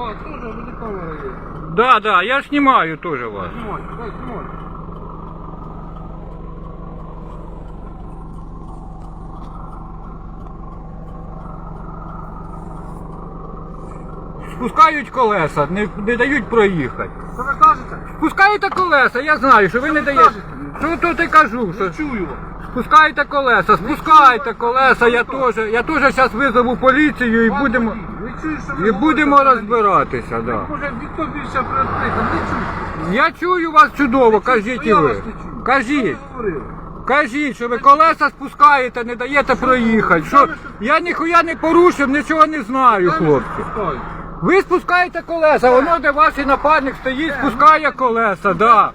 Да, тоже буде камера є. Да, да, я знімаю теж вас. Знімай, дай, знімай. Спускають колеса, не, не дають проїхати. Що ви кажете? Спускаєте колеса, я знаю, що ви не даєте. кажете? Що тут і кажу, що Чую вас. спускаєте колеса, спускайте колеса, я теж, я теж зараз визову поліцію і будемо, що ви і будемо взагалі. розбиратися, да. Може, вікно більше приоткрито, не чую. Я чую вас чудово, кажіть і Я ви. вас не чую. Кажіть. Говорили? Кажіть, що ви колеса спускаєте, не даєте проїхати. Що я ніхуя не порушив, нічого не знаю, хлопці. Пускай. Ви спускаєте колеса, воно де ваш напарник стоїть, спускає колеса, да.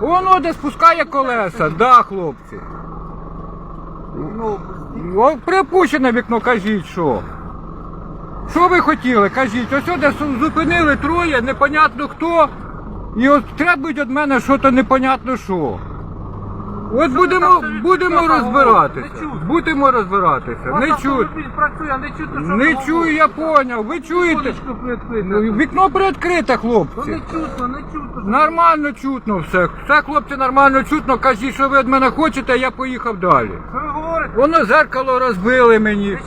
Воно де спускає колеса, да, хлопці. О, припущене вікно, кажіть, що. Що ви хотіли, кажіть, ось сюди зупинили троє, непонятно хто, і от требують від мене щось непонятно що. От будемо, будемо розбиратися. Будемо розбиратися. Не а не чую, я поняв. Ви чуєте? Ну, Вікно приоткрите, Ну, хлопці. не чутно, не чутно. Нормально чутно все. Все, хлопці, нормально чутно. Кажіть, що ви від мене хочете, я поїхав далі. Воно зеркало розбили мені.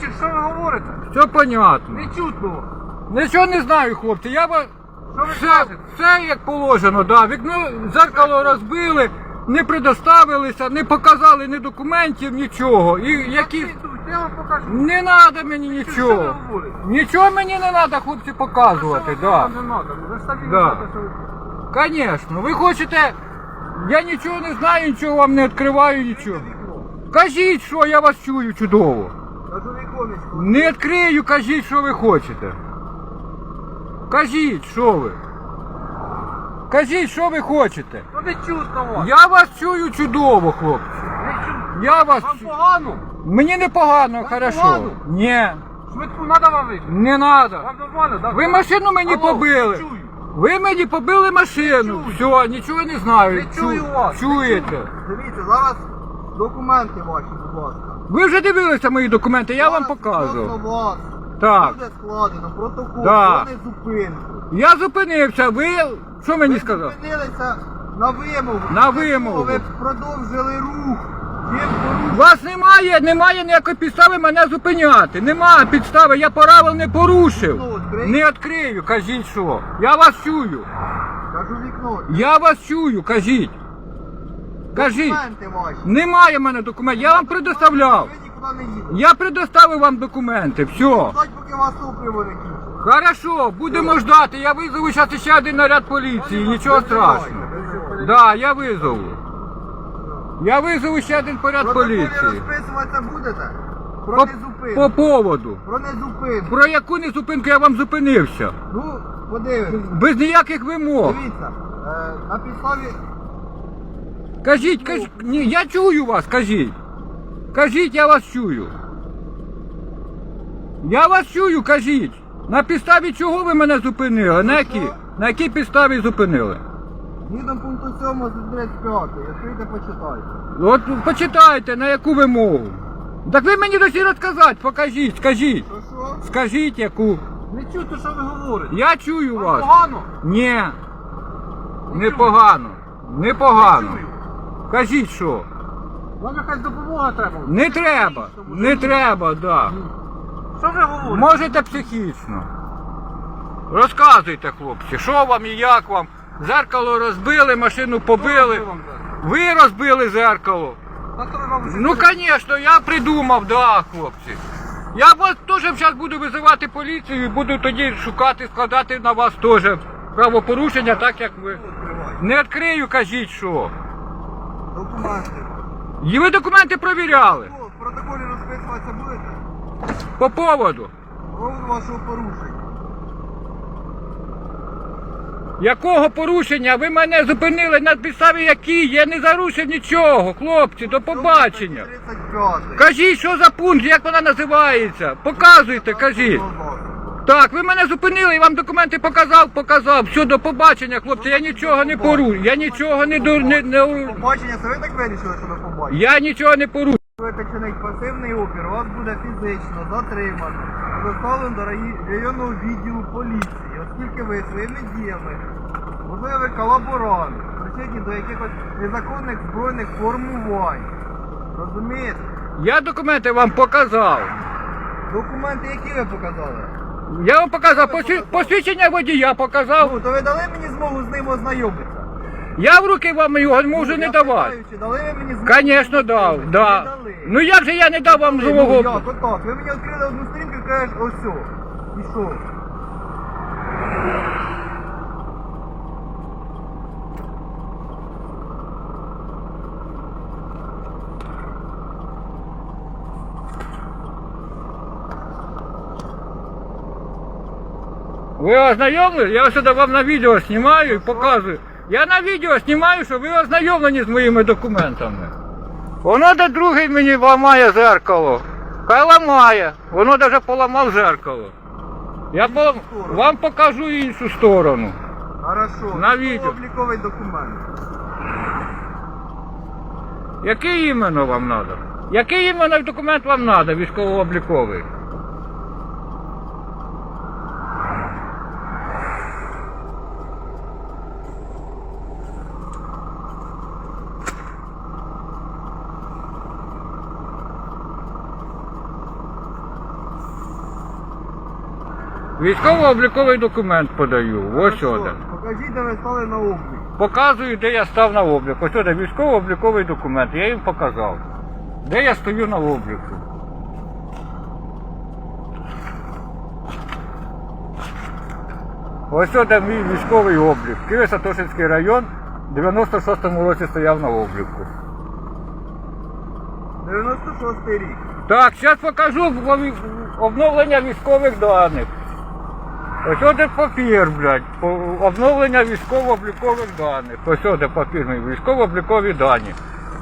Говорите? Все понятно. Не чутно. Нічого не знаю, хлопці. Я вас Що ви все, кажете? все як положено, да. Вікно зеркало розбили, не предоставилися, не показали ні документів, нічого. І які. Я вам покажу. Не треба мені ви нічого. говорите? Нічого мені не треба, хлопці, показувати, Що да. вам не надо? Ви ж самі Да. знаєте, що ви- Конечно, ви хочете. Я нічого не знаю, нічого вам не відкриваю, нічого. Кажіть, що я вас чую чудово. Кажу віконечко. Не відкрию, кажіть, що ви хочете. Кажіть, що ви. Кажіть, що ви хочете. Ну не чутно вас. Я вас чую чудово, хлопці. Не чутно. Я вас. Вам чу- погано? Мені не погано, Вам хорошо. погано? Ні, Швидку надо вам вийти? не треба. Вам нормально, так? Ви машину мені Алло, побили. Чую. Ви мені побили машину. Все, нічого не знаю. Не чую вас. Чуєте? Дивіться, зараз документи ваші, будь ласка. Ви вже дивилися мої документи, я вам показував. Так. буде складено протокол Да. про незупинку. Я зупинився, ви що мені Ви сказав? зупинилися на вимогу. На вимогу. Ви продовжили рух. Чим порушили? У вас немає, немає ніякої підстави мене зупиняти. Немає підстави, я правил не порушив. Відкрий. Не відкрию, кажіть що. Я вас чую. Кажу вікно. Я вас чую, кажіть. Кажіть. Документи ваші. Немає в мене документів, я вам предоставляв. Ви нікуди не їдете. Я предоставив вам документи, все. Ждать, поки вас топливо не кінчить. Хорошо, будемо ждати. Я визову зараз ще один наряд поліції, нічого страшного. Да, я визову. Я визову ще один поряд Протоколі поліції. розписуватися будете? Про По, незупинку. по поводу. Про незупинку. Про яку незупинку я вам зупинився? Ну, подивимось. Без ніяких вимог. Дивіться, е, на підставі Кажіть, кажіть, ні, я чую вас, кажіть. Кажіть, я вас чую. Я вас чую, кажіть. На підставі чого ви мене зупинили? На якій? На якій підставі зупинили? Згідно пункту 7 з 35, відкрийте, почитайте. От почитайте, на яку вимогу. Так ви мені досі розказати, покажіть, скажіть. Що що? Скажіть яку. Не чутно, що ви говорите. Я чую Вам вас. погано? Ні. Непогано. Непогано. Кажіть що. Вам якась допомога треба? Не треба. Не треба, да. Що ви говорите? Можете психічно. Розказуйте, хлопці, що вам і як вам. Зеркало розбили, машину побили. Ви розбили зеркало. Ну, звісно, я придумав, да, хлопці. Я вас теж зараз буду визивати поліцію і буду тоді шукати, складати на вас теж правопорушення, так як ви. Не відкрию, кажіть, що. Документи. І ви документи провіряли. Ну, в протоколі розписуватися будете? По поводу. Поводу вашого порушення. Якого порушення? Ви мене зупинили на підставі які? Я не зарушив нічого, хлопці, до побачення. 35. Кажіть, що за пункт, як вона називається? Показуйте, кажіть. Так, ви мене зупинили, я вам документи показав, показав. Все, до побачення, хлопці, я нічого не порушую. Я нічого не ду... не, не... Побачення, це ви так вирішили, що ви побачите? Я нічого не порушую. Ви так чинить пасивний опір, вас буде фізично затримано. доставлено до раї- районного відділу поліції, оскільки ви своїми діями можливі колаборант, причетні до якихось незаконних збройних формувань. Розумієте? Я документи вам показав. Документи, які ви показали? Я вам показав посві- посвідчення водія показав. Ну, то ви дали мені змогу з ним ознайомитися? Я в руки вам його можу не Я давати. питаю, чи дали ви мені змогу? Звісно, дав. Не Да. дали. Ну як же я не дав вам Ну, змогу? як, отак. Ви мені відкрили одну сторінку і кажеш, ось все. І що? Ви ознайомлені? Я сюди вам на відео знімаю і показую. Я на відео знімаю, що ви ознайомлені з моїми документами. Воно де другий мені ламає зеркало. Хай ламає. Воно навіть поламав зеркало. Я по... вам покажу іншу сторону. Хорошо. На відео. обліковий документ. Який іменно вам треба? Який іменно документ вам треба, військово-обліковий? Військово-обліковий документ подаю. Ось Хорошо. сюди. Покажіть, де ви стали на облік. Показую, де я став на облік. Ось сюди військово-обліковий документ. Я їм показав. Де я стою на обліку. Ось сюди мій військовий облік. Києво-Сатошинський район. В 96-му році стояв на обліку. 96 рік. Так, зараз покажу обновлення військових даних. Ось сюди папір, блядь, обновлення військово-облікових даних. Ось сюди папір, мій військово-облікові дані.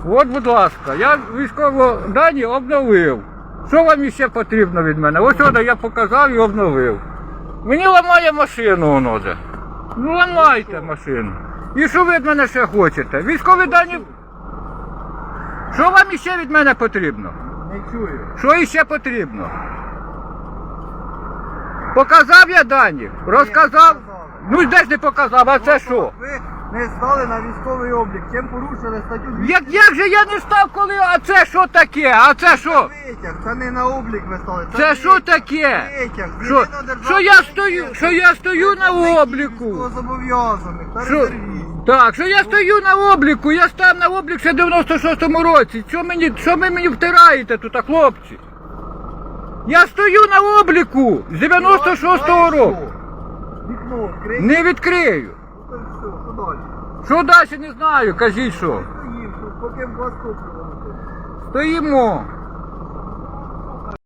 От, будь ласка, я військово дані обновив. Що вам іще потрібно від мене? Ось сюди я показав і обновив. Мені ламає машину воно де. Ну ламайте машину. І що ви від мене ще хочете? Військові дані. Що вам іще від мене потрібно? Не чую. Що іще потрібно? Показав я дані, розказав. Ну де ж не показав, а це що? Ви не стали на військовий облік. Чим порушили статтю 200? Як, як же я не став, коли, а це що таке? А це що? Витяг, це не на облік ви стали. Це що таке? Витяг. Що, я стою, що я стою на обліку? Військовозобов'язаних та Що, резервістів. так, що я стою на обліку, я став на облік ще в 96-му році. Що мені, що ви мені втираєте тут, а, хлопці? Я стою на обліку з 96-го року. Вікно відкрийте. Не відкрию. Ну, то все, що далі? Що далі не знаю, кажіть що. Стоїм, поки в вас тут. Стоїмо.